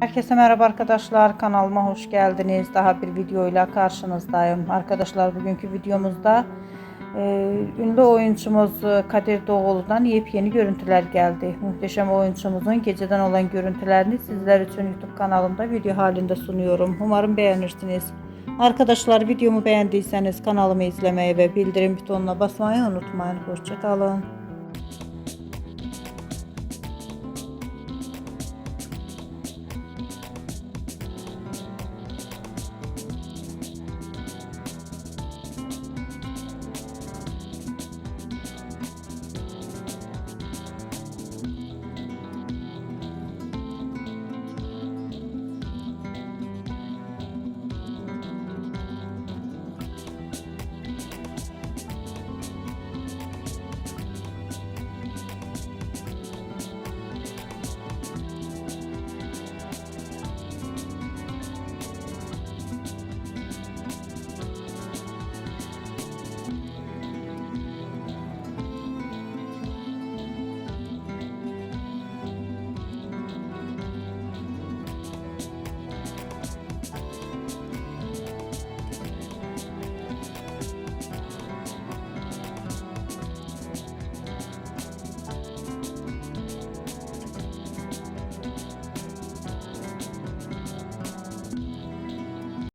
Herkese merhaba arkadaşlar kanalıma hoş geldiniz. Daha bir videoyla karşınızdayım. Arkadaşlar bugünkü videomuzda e, ünlü oyuncumuz e, Kadir Doğulu'dan yepyeni görüntüler geldi. Muhteşem oyuncumuzun geceden olan görüntülerini sizler için YouTube kanalımda video halinde sunuyorum. Umarım beğenirsiniz. Arkadaşlar videomu beğendiyseniz kanalımı izlemeyi ve bildirim butonuna basmayı unutmayın. Hoşçakalın.